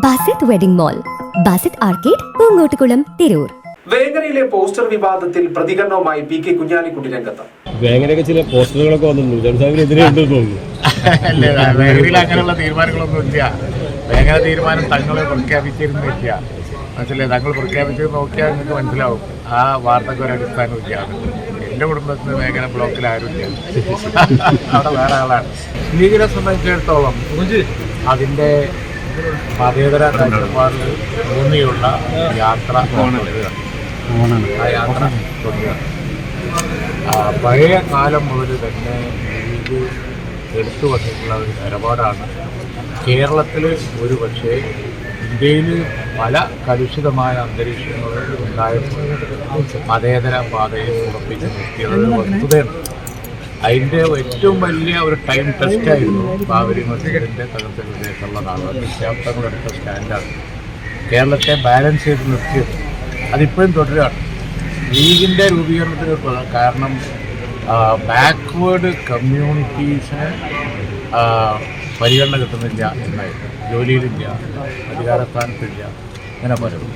Basith wedding mall Basith arcade Poongottukulam Tirur. വേങ്ങരയിലെ poster വിവാദത്തിൽ പ്രതികരണവുമായി P K Kunhalikutty രംഗത്ത്. വേങ്ങരയൊക്കെ ചില പോസ്റ്ററുകളൊക്കെ വന്നിട്ടുണ്ട് ഉണ്ടെന്ന് തോന്നുന്നു. വേങ്ങരയിൽ അങ്ങനെയുള്ള തീരുമാനങ്ങളൊന്നും ഇല്ല. വേങ്ങര തീരുമാനം തങ്ങൾ പ്രഖ്യാപിച്ചിരുന്നില്ല. മനസ്സിലായി? തങ്ങൾ പ്രഖ്യാപിച്ചത് നോക്കിയാൽ നിങ്ങൾക്ക് മനസ്സിലാവും. ആ വാർത്തക്ക് ഒരു അടിസ്ഥാനമില്ല എന്റെ കുടുംബത്തിന് വേഗന ബ്ലോക്കിൽ ആരും ഇല്ല അവിടെ വേറെ ആളാണ്. ലീഗിനെ സംബന്ധിച്ചിടത്തോളം അതിന്റെ മതേതര കാഴ്ചപ്പാടിൽ ഊന്നിയുള്ള യാത്ര ആ യാത്ര പഴയ കാലം മുതൽ തന്നെ ലീഗ് എടുത്തു വന്നിട്ടുള്ള ഒരു നിലപാടാണ്. കേരളത്തിൽ ഒരു പക്ഷേ ഇന്ത്യയിൽ പല കലുഷിതമായ അന്തരീക്ഷങ്ങൾ ഉണ്ടായപ്പോൾ മതേതര പാതയിൽ ഉറപ്പിച്ച് നിർത്തിയുള്ള വസ്തുതയാണ്. അതിന്റെ ഏറ്റവും വലിയ ഒരു ടൈം ടെസ്റ്റായിരുന്നു ബാബരി മസ്ജിദിന്റെ തകർച്ച വിദേശമുള്ള നാളുകൾ വിദ്യാർത്ഥികളെടുത്ത സ്റ്റാൻഡാണ് കേരളത്തെ ബാലൻസ് ചെയ്ത് നിർത്തിയത്. അതിപ്പോഴും തുടരുകയാണ്. ലീഗിന്റെ രൂപീകരണത്തിന് കാരണം ബാക്ക്വേർഡ് കമ്മ്യൂണിറ്റീസിന് പരിഗണന കിട്ടുന്നില്ല എന്നായിരുന്നു. ജോലിയിലില്ല അധികാരസ്ഥാനത്തില്ല അങ്ങനെ പലരും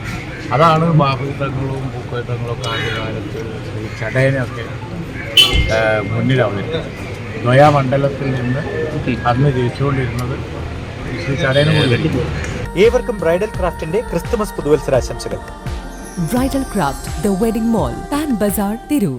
അതാണ് ബാഹുതങ്ങളും പൂക്കോട്ടങ്ങളും ഒക്കെ ആദ്യകാലത്ത് ഈ ചടയനൊക്കെ മുന്നിൽ അവതരിപ്പിച്ചത് മണ്ഡലത്തിൽ നിന്ന് അന്ന് ജയിച്ചുകൊണ്ടിരുന്നത് ശ്രീ ചടയനും കൂടി ഏവർക്കും ബ്രൈഡൽ ക്രാഫ്റ്റിന്റെ Christmas പുതുവത്സരാശംസകൾ. Bridal craft the wedding mall pan bazaar Tirur.